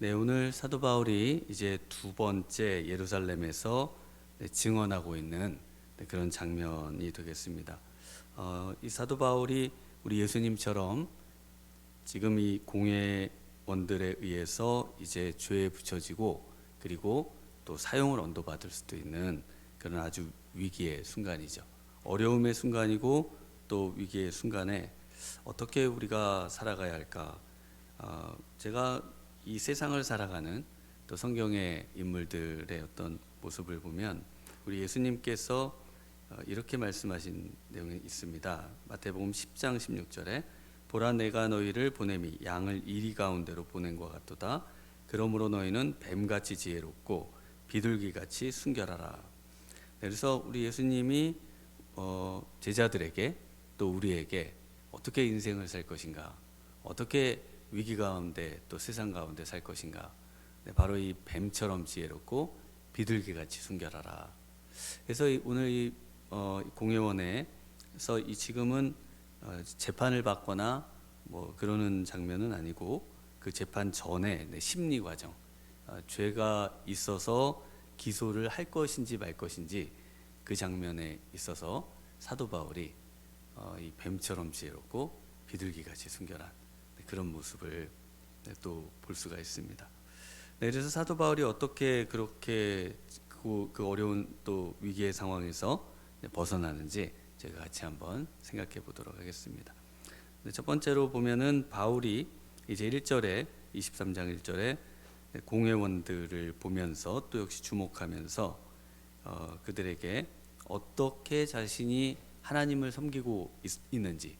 네, 오늘 사도 바울이 이제 두 번째 예루살렘에서 네, 증언하고 있는 네, 그런 장면이 되겠습니다. 어, 이 사도 바울이 우리 예수님처럼 지금 이 공회원들에 의해서 이제 죄에 붙여지고 그리고 또 사용을 언도받을 수도 있는 그런 아주 위기의 순간이죠. 어려움의 순간이고 또 위기의 순간에 어떻게 우리가 살아가야 할까? 어, 제가 이 세상을 살아가는 또 성경의 인물들의 어떤 모습을 보면 우리 예수님께서 어, 이렇게 말씀하신 내용이 있습니다. 마태복음 10장 16절에 보라 내가 너희를 보냄이 양을 이리 가운데로 보낸 것 같도다. 그러므로 너희는 뱀같이 지혜롭고 비둘기같이 순결하라. 네, 그래서 우리 예수님이 어, 제자들에게 또 우리에게 어떻게 인생을 살 것인가, 어떻게 위기 가운데 또 세상 가운데 살 것인가, 네, 바로 이 뱀처럼 지혜롭고 비둘기 같이 순결하라. 그래서 이- 오늘 이 어, 공회원에서 이 지금은 어, 재판을 받거나 뭐 그러는 장면은 아니고 그 재판 전에 네, 심리 과정, 어, 죄가 있어서 기소를 할 것인지 말 것인지 그 장면에 있어서 사도 바울이 어, 이 뱀처럼 지혜롭고 비둘기같이 네, 그런 모습을 네, 또볼 수가 있습니다. 네, 그래서 사도 바울이 어떻게 그렇게 그, 그 어려운 또 위기의 상황에서 네, 벗어나는지 제가 같이 한번 생각해 보도록 하겠습니다. 네, 첫 번째로 보면은 바울이 이제 1절에 23장 1절에 공회원들을 보면서 또 역시 주목하면서 어, 그들에게 어떻게 자신이 하나님을 섬기고 있, 있는지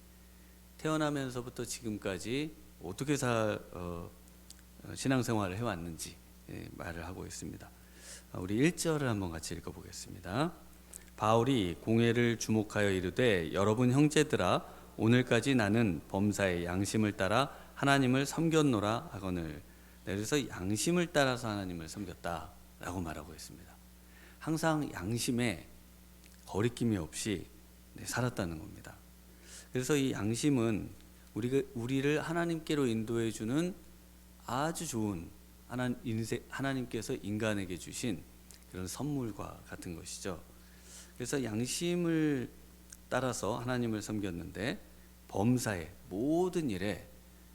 태어나면서부터 지금까지 어떻게 사, 어, 어, 신앙생활을 해왔는지 예, 말을 하고 있습니다. 아, 우리 1절을 한번 같이 읽어보겠습니다. 바울이 공회를 주목하여 이르되 여러분 형제들아 오늘까지 나는 범사의 양심을 따라 하나님을 섬겼노라 하거늘 네, 그래서 양심을 따라서 하나님을 섬겼다라고 말하고 있습니다. 항상 양심에 거리낌이 없이 네, 살았다는 겁니다. 그래서 이 양심은 우리 우리를 하나님께로 인도해 주는 아주 좋은 하나, 인생, 하나님께서 인간에게 주신 그런 선물과 같은 것이죠. 그래서 양심을 따라서 하나님을 섬겼는데 범사의 모든 일에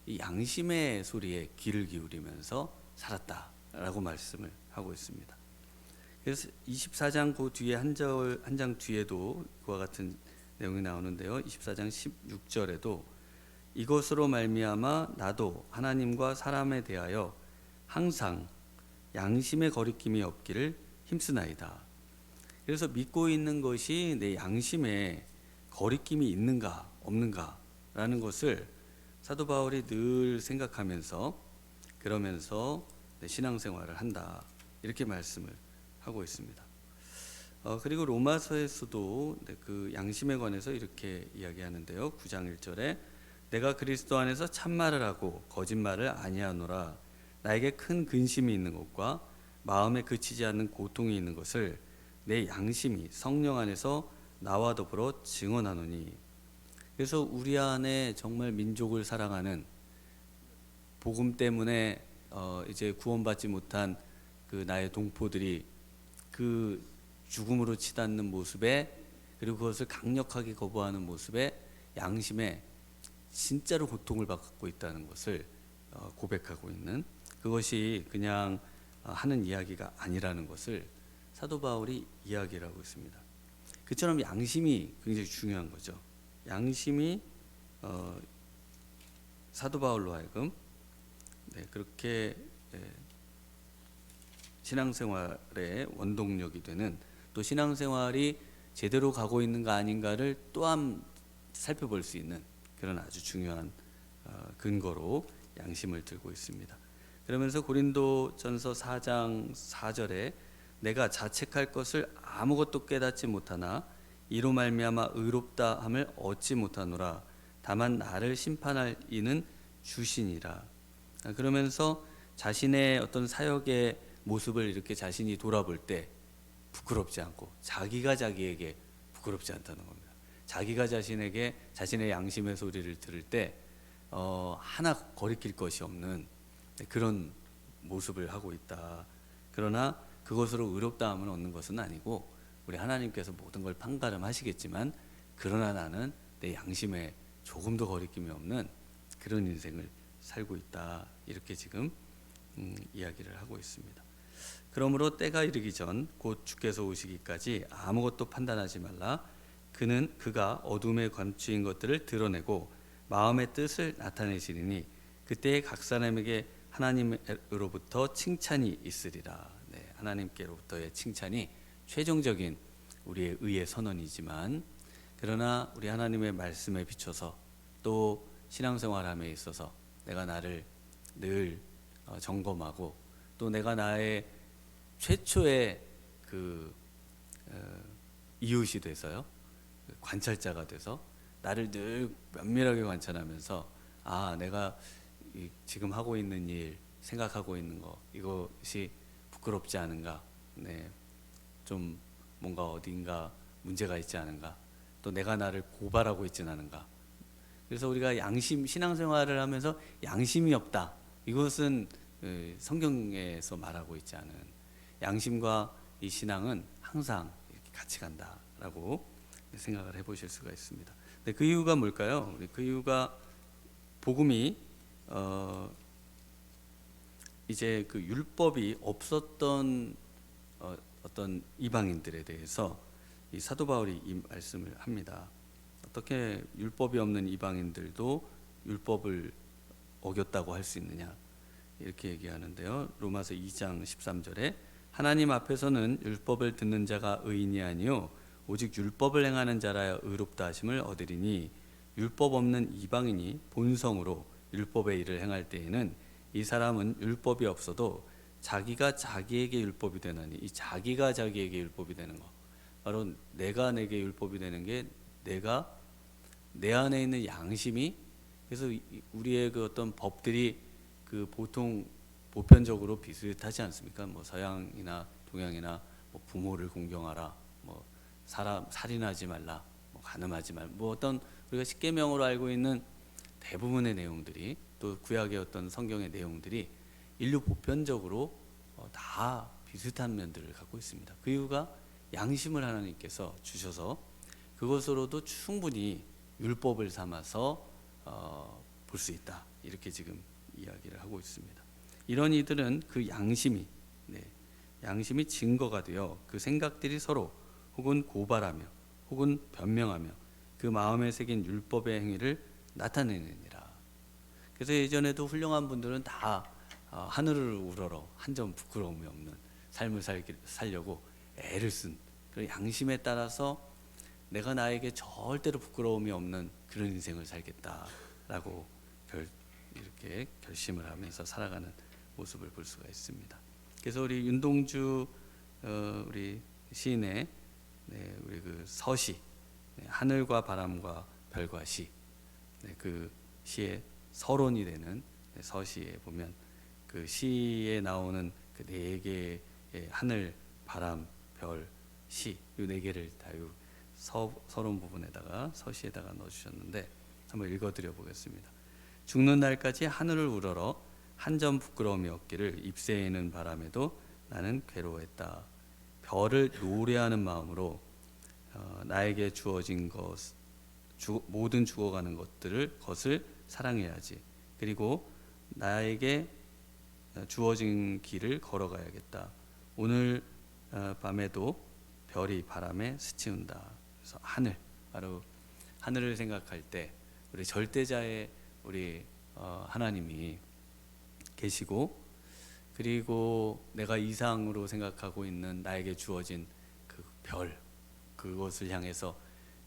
이 양심의 소리에 귀를 기울이면서 살았다라고 말씀을 하고 있습니다. 그래서 24장 그 뒤에 한 절 한 장 뒤에도 그와 같은 내용이 나오는데요. 24장 16절에도 이것으로 말미암아 나도 하나님과 사람에 대하여 항상 양심의 거리낌이 없기를 힘쓰나이다. 그래서 믿고 있는 것이 내 양심에 거리낌이 있는가 없는가라는 것을 사도 바울이 늘 생각하면서 그러면서 내 신앙생활을 한다 이렇게 말씀을 하고 있습니다. 어, 그리고 로마서에서도 네, 그 양심에 관해서 이렇게 이야기하는데요. 9장 1절에 내가 그리스도 안에서 참말을 하고 거짓말을 아니하노라 나에게 큰 근심이 있는 것과 마음에 그치지 않는 고통이 있는 것을 내 양심이 성령 안에서 나와 더불어 증언하노니 그래서 우리 안에 정말 민족을 사랑하는 복음 때문에 어 이제 구원받지 못한 그 나의 동포들이 그 죽음으로 치닫는 모습에 그리고 그것을 강력하게 거부하는 모습에 양심에 진짜로 고통을 받고 있다는 것을 어, 고백하고 있는 그것이 그냥 어, 하는 이야기가 아니라는 것을 사도 바울이 이야기를 하고 있습니다. 그처럼 양심이 굉장히 중요한 거죠. 양심이 어, 사도 바울로 하여금 네, 그렇게 예, 신앙생활의 원동력이 되는 또 신앙생활이 제대로 가고 있는가 아닌가를 또한 살펴볼 수 있는 그런 아주 중요한 어, 근거로 양심을 들고 있습니다. 그러면서 고린도전서 4장 4절에 내가 자책할 것을 아무것도 깨닫지 못하나 이로 말미암아 의롭다 함을 얻지 못하노라 다만 나를 심판할 이는 주시니라 아, 그러면서 자신의 어떤 사역의 모습을 이렇게 자신이 돌아볼 때 부끄럽지 않고 자기가 자기에게 부끄럽지 않다는 겁니다. 자기가 자신에게 자신의 양심의 소리를 들을 때 어, 하나 거리낄 것이 없는 그런 모습을 하고 있다. 그러나 그것으로 의롭다함을 얻는 것은 아니고 우리 하나님께서 모든 걸 판가름하시겠지만 그러나 나는 내 양심에 조금도 거리낌이 없는 그런 인생을 살고 있다. 이렇게 지금 음, 이야기를 하고 있습니다. 그러므로 때가 이르기 전 곧 주께서 오시기까지 아무것도 판단하지 말라. 그는 그가 어둠에 관주인 것들을 드러내고 마음의 뜻을 나타내시리니 그때 각 사람에게 하나님으로부터 칭찬이 있으리라. 네, 하나님께로부터의 칭찬이 최종적인 우리의 의의 선언이지만 그러나 우리 하나님의 말씀에 비춰서 또 신앙생활함에 있어서 내가 나를 늘 어, 점검하고 또 내가 나의 최초의 그 어, 이웃이 돼서요. 그 관찰자가 돼서 나를 늘 면밀하게 관찰하면서 아 내가 이 지금 하고 있는 일 생각하고 있는 거 이것이 부끄럽지 않은가? 네좀 뭔가 어딘가 문제가 있지 않은가? 또 내가 나를 고발하고 있지는 않은가? 그래서 우리가 양심 신앙생활을 하면서 양심이 없다. 이것은 그 성경에서 말하고 있지 않은 양심과 이 신앙은 항상 같이 간다라고 생각을 해보실 수가 있습니다. 근데 그 이유가 뭘까요? 그 이유가 복음이 어 이제 그 율법이 없었던 어 어떤 이방인들에 대해서 이 사도 바울이 이 말씀을 합니다. 어떻게 율법이 없는 이방인들도 율법을 어겼다고 할 수 있느냐? 이렇게 얘기하는데요. 로마서 2장 13절에 하나님 앞에서는 율법을 듣는 자가 의인이 아니요 오직 율법을 행하는 자라야 의롭다 하심을 얻으리니 율법 없는 이방인이 본성으로 율법의 일을 행할 때에는 이 사람은 율법이 없어도 자기가 자기에게 율법이 되나니 이 자기가 자기에게 율법이 되는 거 바로 내가 내게 율법이 되는 게 내가 내 안에 있는 양심이 그래서 이- 우리의 그 어떤 법들이 그 보통 보편적으로 비슷하지 않습니까? 뭐 서양이나 동양이나 뭐 부모를 공경하라, 뭐 사람 살인하지 말라, 뭐 간음하지 말, 뭐 어떤 우리가 십계명으로 알고 있는 대부분의 내용들이 또 구약의 어떤 성경의 내용들이 인류 보편적으로 어, 다 비슷한 면들을 갖고 있습니다. 그 이유가 양심을 하나님께서 주셔서 그것으로도 충분히 율법을 삼아서 어, 볼수 있다. 이렇게 지금 이야기를 하고 있습니다. 이런 이들은 그 양심이 네, 양심이 증거가 되어 그 생각들이 서로 혹은 고발하며 혹은 변명하며 그 마음에 새긴 율법의 행위를 나타내느니라. 그래서 예전에도 훌륭한 분들은 다 어, 하늘을 우러러 한 점 부끄러움이 없는 삶을 살기, 살려고 애를 쓴 그런 양심에 따라서 내가 나에게 절대로 부끄러움이 없는 그런 인생을 살겠다라고 결, 이렇게 결심을 하면서 살아가는 모습을 볼 수가 있습니다. 그래서 우리 윤동주 어, 우리 시인의 네, 우리 그 서시 네, 하늘과 바람과 별과 시, 네, 그 시의 서론이 되는 네, 서시에 보면 그 시에 나오는 그 네 개의 하늘, 바람, 별, 시 이 네 개를 다요 서, 서론 부분에다가 서시에다가 넣어주셨는데 한번 읽어드려 보겠습니다. 죽는 날까지 하늘을 우러러 한 점 부끄러움이 없기를 입새에는 바람에도 나는 괴로워했다. 별을 노래하는 마음으로 어, 나에게 주어진 것 주, 모든 죽어가는 것들을 것을 사랑해야지. 그리고 나에게 어, 주어진 길을 걸어가야겠다. 오늘 어, 밤에도 별이 바람에 스치운다. 그래서 하늘 바로 하늘을 생각할 때 우리 절대자의 우리 어, 하나님이 계시고 그리고 내가 이상으로 생각하고 있는 나에게 주어진 그 별 그것을 향해서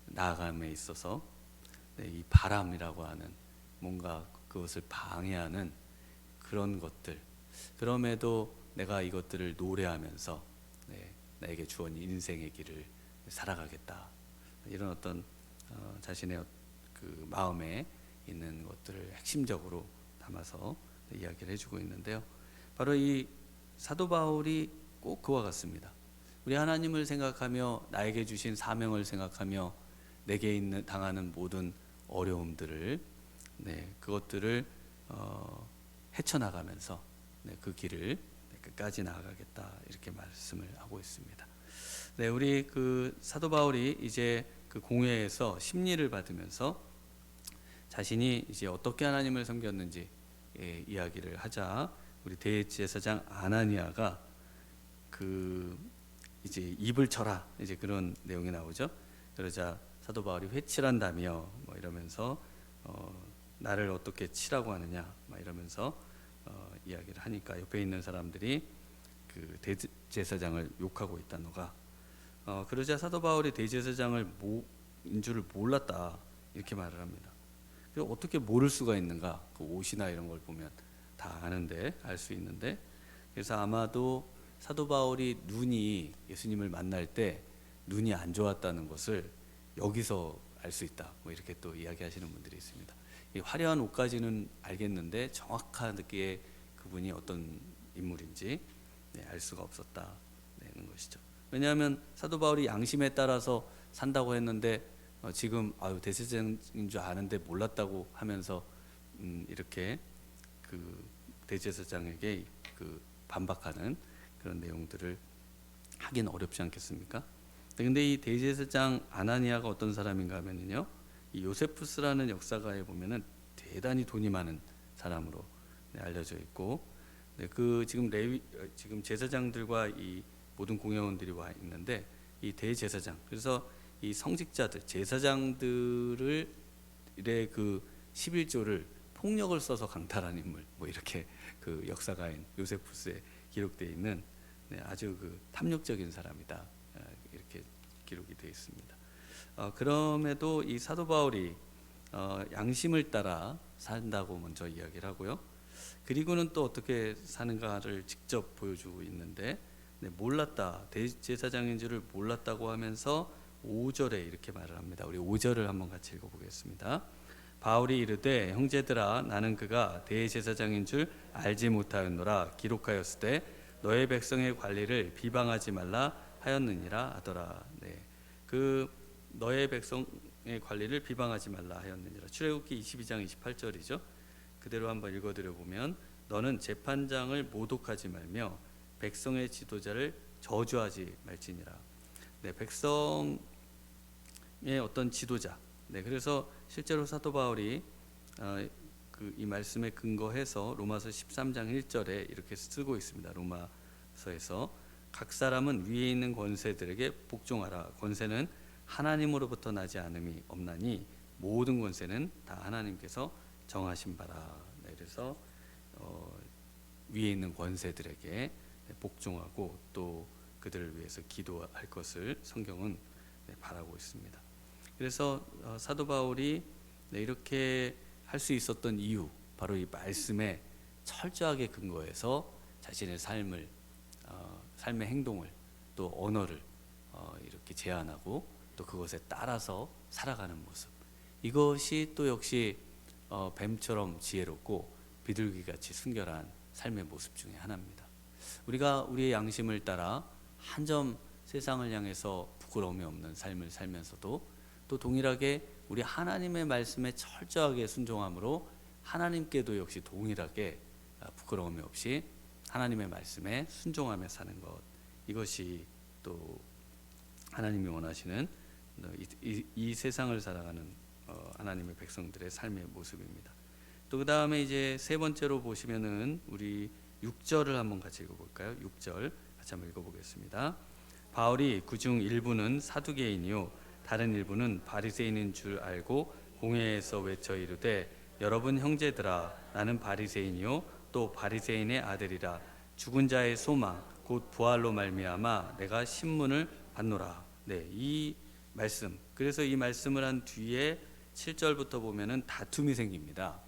나아감에 있어서 네, 이 바람이라고 하는 뭔가 그것을 방해하는 그런 것들. 그럼에도 내가 이것들을 노래하면서 네, 나에게 주어진 인생의 길을 살아가겠다. 이런 어떤 어, 자신의 그 마음에 있는 것들을 핵심적으로 담아서 이야기를 해주고 있는데요. 바로 이 사도 바울이 꼭 그와 같습니다. 우리 하나님을 생각하며 나에게 주신 사명을 생각하며 내게 있는 당하는 모든 어려움들을 네 그것들을 어, 헤쳐나가면서 네, 그 길을 네, 끝까지 나아가겠다 이렇게 말씀을 하고 있습니다. 네, 우리 그 사도 바울이 이제 그 공회에서 심리를 받으면서 자신이 이제 어떻게 하나님을 섬겼는지 예, 이야기를 하자 우리 대제사장 아나니아가 그 이제 입을 쳐라 이제 그런 내용이 나오죠. 그러자 사도 바울이 회칠한다며 뭐 이러면서 어, 나를 어떻게 치라고 하느냐 막 이러면서 어, 이야기를 하니까 옆에 있는 사람들이 그 대제사장을 욕하고 있다 너가 어, 그러자 사도 바울이 대제사장을 모인 줄을 몰랐다 이렇게 말을 합니다. 그 어떻게 모를 수가 있는가? 그 옷이나 이런 걸 보면 다 아는데 알 수 있는데 그래서 아마도 사도 바울이 눈이 예수님을 만날 때 눈이 안 좋았다는 것을 여기서 알 수 있다. 뭐 이렇게 또 이야기하시는 분들이 있습니다. 이 화려한 옷까지는 알겠는데 정확하게 그분이 어떤 인물인지 네, 알 수가 없었다는 것이죠. 왜냐하면 사도 바울이 양심에 따라서 산다고 했는데 어, 지금 아유 대제사장인 줄 아는데 몰랐다고 하면서 음, 이렇게 그 대제사장에게 그 반박하는 그런 내용들을 하긴 어렵지 않겠습니까? 네, 근데 이 대제사장 아나니아가 어떤 사람인가 하면은요. 이 요세푸스라는 역사가에 보면은 대단히 돈이 많은 사람으로 네, 알려져 있고 네, 그 지금 레위 어, 지금 제사장들과 이 모든 공회원들이 와 있는데 이 대제사장 그래서 이 성직자들 제사장들을 그 11조를 폭력을 써서 강탈한 인물 뭐 이렇게 그 역사가인 요세푸스에 기록되어 있는 네, 아주 그 탐욕적인 사람이다 아, 이렇게 기록이 되어 있습니다. 어, 그럼에도 이 사도 바울이 어, 양심을 따라 산다고 먼저 이야기를 하고요. 그리고는 또 어떻게 사는가를 직접 보여주고 있는데 네, 몰랐다 대제사장인 줄을 몰랐다고 하면서 5절에 이렇게 말을 합니다. 우리 5절을 한번 같이 읽어보겠습니다. 바울이 이르되 형제들아 나는 그가 대제사장인 줄 알지 못하였노라 기록하였을 때 너의 백성의 관리를 비방하지 말라 하였느니라 하더라. 네. 그 너의 백성의 관리를 비방하지 말라 하였느니라. 출애굽기 22장 28절이죠. 그대로 한번 읽어 드려 보면 너는 재판장을 모독하지 말며 백성의 지도자를 저주하지 말지니라. 네, 백성의 어떤 지도자. 네, 그래서 실제로 사도 바울이 어, 그 이 말씀에 근거해서 로마서 13장 1절에 이렇게 쓰고 있습니다. 로마서에서 각 사람은 위에 있는 권세들에게 복종하라. 권세는 하나님으로부터 나지 않음이 없나니 모든 권세는 다 하나님께서 정하신 바라. 네, 그래서 어, 위에 있는 권세들에게 네, 복종하고 또 그들을 위해서 기도할 것을 성경은 네, 바라고 있습니다. 그래서 어, 사도 바울이 네, 이렇게 할 수 있었던 이유 바로 이 말씀에 철저하게 근거해서 자신의 삶을 어, 삶의 행동을 또 언어를 어, 이렇게 제안하고 또 그것에 따라서 살아가는 모습 이것이 또 역시 어, 뱀처럼 지혜롭고 비둘기같이 순결한 삶의 모습 중에 하나입니다. 우리가 우리의 양심을 따라 한 점 세상을 향해서 부끄러움이 없는 삶을 살면서도 또 동일하게 우리 하나님의 말씀에 철저하게 순종함으로 하나님께도 역시 동일하게 아, 부끄러움이 없이 하나님의 말씀에 순종하며 사는 것 이것이 또 하나님이 원하시는 이, 이, 이 세상을 살아가는 어, 하나님의 백성들의 삶의 모습입니다. 또 그 다음에 이제 세 번째로 보시면은 우리 6절을 한번 같이 읽어볼까요? 6절 같이 한번 읽어보겠습니다. 바울이 그중 일부는 사두개인이요 다른 일부는 바리새인인 줄 알고 공회에서 외쳐 이르되 여러분 형제들아 나는 바리새인이요 또 바리새인의 아들이라 죽은 자의 소망 곧 부활로 말미암아 내가 신문을 받노라. 네, 이 말씀. 그래서 이 말씀을 한 뒤에 7절부터 보면은 다툼이 생깁니다.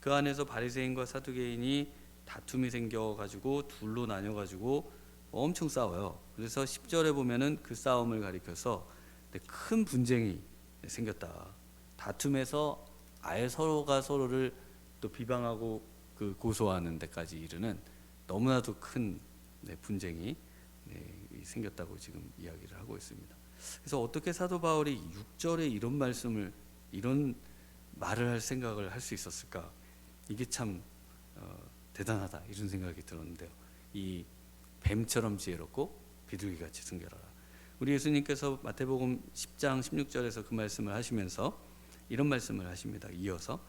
그 안에서 바리새인과 사두개인이 다툼이 생겨 가지고 둘로 나뉘어 가지고 엄청 싸워요. 그래서 10절에 보면은 그 싸움을 가리켜서 큰 분쟁이 생겼다. 다툼에서 아예 서로가 서로를 또 비방하고 그 고소하는 데까지 이르는 너무나도 큰 네, 분쟁이 네, 생겼다고 지금 이야기를 하고 있습니다. 그래서 어떻게 사도 바울이 6절에 이런 말씀을 이런 말을 할 생각을 할 수 있었을까? 이게 참 어, 대단하다 이런 생각이 들었는데요. 이 뱀처럼 지혜롭고 비둘기같이 순결하라. 우리 예수님께서 마태복음 10장 16절에서 그 말씀을 하시면서 이런 말씀을 하십니다. 이어서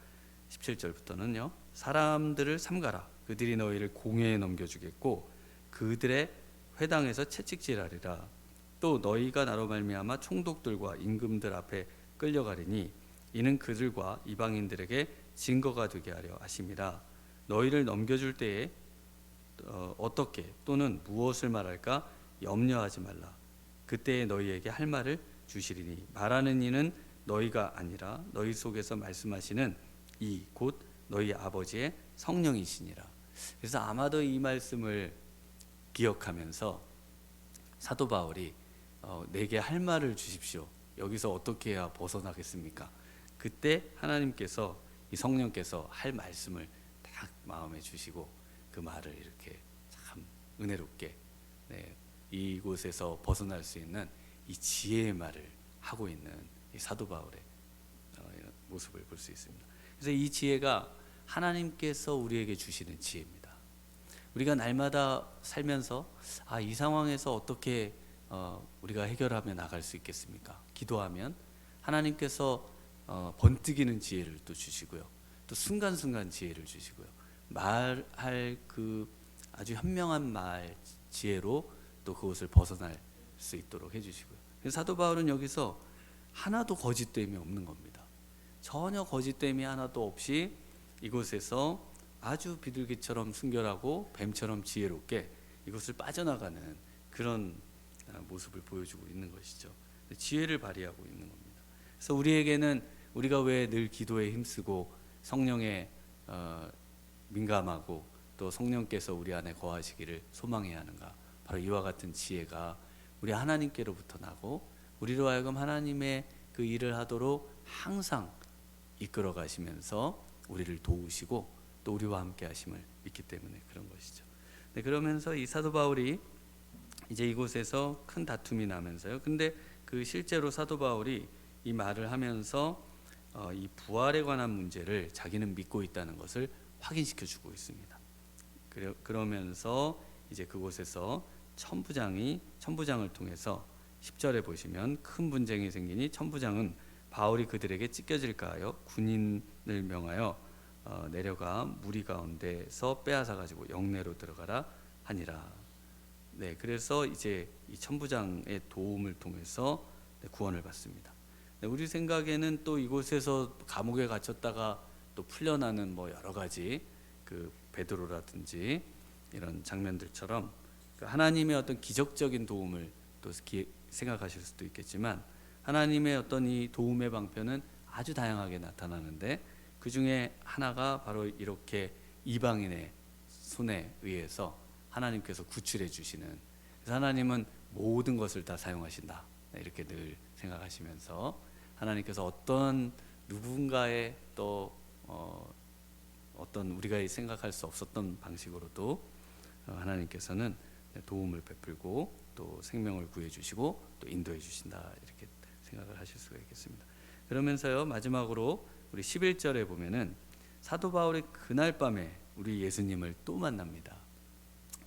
17절부터는요. 사람들을 삼가라. 그들이 너희를 공회에 넘겨 주겠고 그들의 회당에서 채찍질하리라. 또 너희가 나로 말미암아 총독들과 임금들 앞에 끌려가리니 이는 그들과 이방인들에게 증거가 되게 하려 하심이라. 너희를 넘겨줄 때에 어, 어떻게 또는 무엇을 말할까 염려하지 말라. 그때에 너희에게 할 말을 주시리니 말하는 이는 너희가 아니라 너희 속에서 말씀하시는 이 곧 너희 아버지의 성령이시니라. 그래서 아마도 이 말씀을 기억하면서 사도 바울이 어, 내게 할 말을 주십시오. 여기서 어떻게 해야 벗어나겠습니까? 그때 하나님께서 이 성령께서 할 말씀을 딱 마음에 주시고 그 말을 이렇게 참 은혜롭게 네, 이곳에서 벗어날 수 있는 이 지혜의 말을 하고 있는 이 사도 바울의 어, 모습을 볼 수 있습니다. 그래서 이 지혜가 하나님께서 우리에게 주시는 지혜입니다. 우리가 날마다 살면서 아 이 상황에서 어떻게 어, 우리가 해결하며 나갈 수 있겠습니까? 기도하면 하나님께서 어, 번뜩이는 지혜를 또 주시고요. 또 순간순간 지혜를 주시고요. 말할 그 아주 현명한 말 지혜로 또 그것을 벗어날 수 있도록 해주시고요. 사도 바울은 여기서 하나도 거짓됨이 없는 겁니다. 전혀 거짓됨이 하나도 없이 이곳에서 아주 비둘기처럼 순결하고 뱀처럼 지혜롭게 이것을 빠져나가는 그런 아, 모습을 보여주고 있는 것이죠. 지혜를 발휘하고 있는 겁니다. 그래서 우리에게는 우리가 왜 늘 기도에 힘쓰고 성령에 어, 민감하고 또 성령께서 우리 안에 거하시기를 소망해야 하는가? 바로 이와 같은 지혜가 우리 하나님께로부터 나고 우리로 하여금 하나님의 그 일을 하도록 항상 이끌어 가시면서 우리를 도우시고 또 우리와 함께 하심을 믿기 때문에 그런 것이죠. 네, 그러면서 이 사도 바울이 이제 이곳에서 큰 다툼이 나면서요. 근데 그 실제로 사도 바울이 이 말을 하면서 어, 이 부활에 관한 문제를 자기는 믿고 있다는 것을 확인시켜 주고 있습니다. 그러면서 이제 그곳에서 천부장이 천부장을 통해서 10절에 보시면 큰 분쟁이 생기니 천부장은 바울이 그들에게 찢겨질까 하여 군인을 명하여 어, 내려가 무리 가운데서 빼앗아 가지고 영내로 들어가라 하니라. 네, 그래서 이제 이 천부장의 도움을 통해서 네, 구원을 받습니다. 네, 우리 생각에는 또 이곳에서 감옥에 갇혔다가 또 풀려나는 뭐 여러 가지 그 베드로라든지 이런 장면들처럼 그 하나님의 어떤 기적적인 도움을 또 기, 생각하실 수도 있겠지만 하나님의 어떤 이 도움의 방편은 아주 다양하게 나타나는데 그 중에 하나가 바로 이렇게 이방인의 손에 의해서 하나님께서 구출해 주시는 그래서 하나님은 모든 것을 다 사용하신다. 네, 이렇게 늘 생각하시면서 하나님께서 어떤 누군가의 또 어, 어떤 우리가 생각할 수 없었던 방식으로도 어, 하나님께서는 도움을 베풀고 또 생명을 구해 주시고 또 인도해 주신다 이렇게 생각을 하실 수가 있겠습니다. 그러면서요 마지막으로 우리 11절에 보면은 사도 바울이 그날 밤에 우리 예수님을 또 만납니다.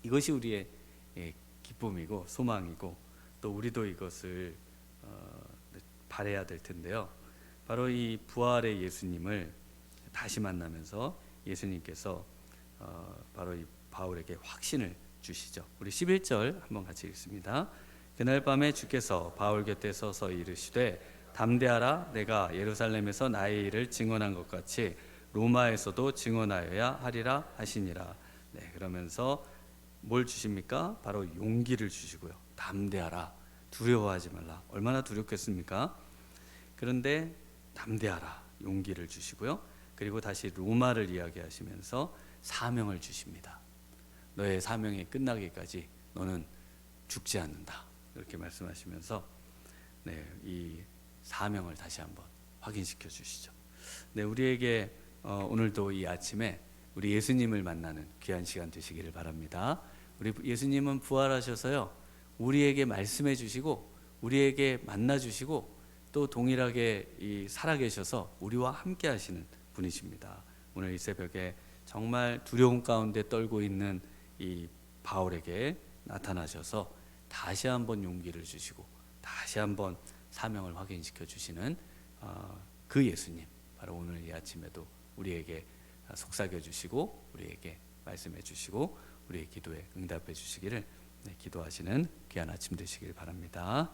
이것이 우리의 예, 기쁨이고 소망이고 또 우리도 이것을 어, 바래야 될 텐데요. 바로 이 부활의 예수님을 다시 만나면서 예수님께서 어, 바로 이 바울에게 확신을 주시죠. 우리 11절 한번 같이 읽습니다. 그날 밤에 주께서 바울 곁에 서서 이르시되 담대하라 내가 예루살렘에서 나의 일을 증언한 것 같이 로마에서도 증언하여야 하리라 하시니라. 네, 그러면서 뭘 주십니까? 바로 용기를 주시고요. 담대하라. 두려워하지 말라. 얼마나 두렵겠습니까? 그런데 담대하라. 용기를 주시고요. 그리고 다시 로마를 이야기하시면서 사명을 주십니다. 너의 사명이 끝나기까지 너는 죽지 않는다. 이렇게 말씀하시면서 네, 이 사명을 다시 한번 확인시켜 주시죠. 네, 우리에게 어, 오늘도 이 아침에 우리 예수님을 만나는 귀한 시간 되시기를 바랍니다. 우리 예수님은 부활하셔서요. 우리에게 말씀해 주시고 우리에게 만나 주시고 또 동일하게 이 살아 계셔서 우리와 함께 하시는 분이십니다. 오늘 이 새벽에 정말 두려움 가운데 떨고 있는 이 바울에게 나타나셔서 다시 한번 용기를 주시고 다시 한번 사명을 확인시켜 주시는 어, 그 예수님 바로 오늘 이 아침에도 우리에게 속삭여 주시고 우리에게 말씀해 주시고 우리의 기도에 응답해 주시기를 네, 기도하시는 귀한 아침 되시길 바랍니다.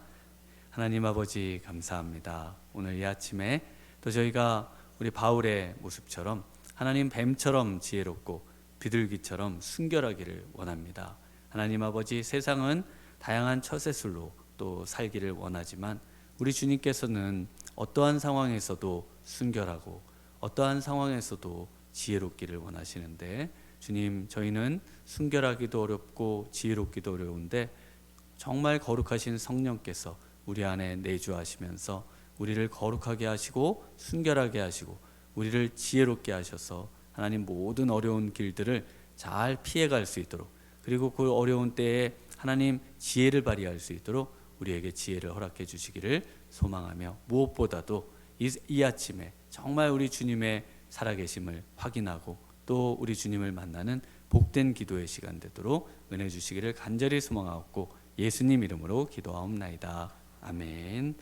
하나님 아버지 감사합니다. 오늘 이 아침에 또 저희가 우리 바울의 모습처럼 하나님 뱀처럼 지혜롭고 비둘기처럼 순결하기를 원합니다. 하나님 아버지 세상은 다양한 처세술로 또 살기를 원하지만 우리 주님께서는 어떠한 상황에서도 순결하고 어떠한 상황에서도 지혜롭기를 원하시는데 주님 저희는 순결하기도 어렵고 지혜롭기도 어려운데 정말 거룩하신 성령께서 우리 안에 내주하시면서 우리를 거룩하게 하시고 순결하게 하시고 우리를 지혜롭게 하셔서 하나님 모든 어려운 길들을 잘 피해갈 수 있도록 그리고 그 어려운 때에 하나님 지혜를 발휘할 수 있도록 우리에게 지혜를 허락해 주시기를 소망하며 무엇보다도 이, 이 아침에 정말 우리 주님의 살아계심을 확인하고 또 우리 주님을 만나는 복된 기도의 시간 되도록 은혜 주시기를 간절히 소망하옵고 예수님 이름으로 기도하옵나이다. 아멘.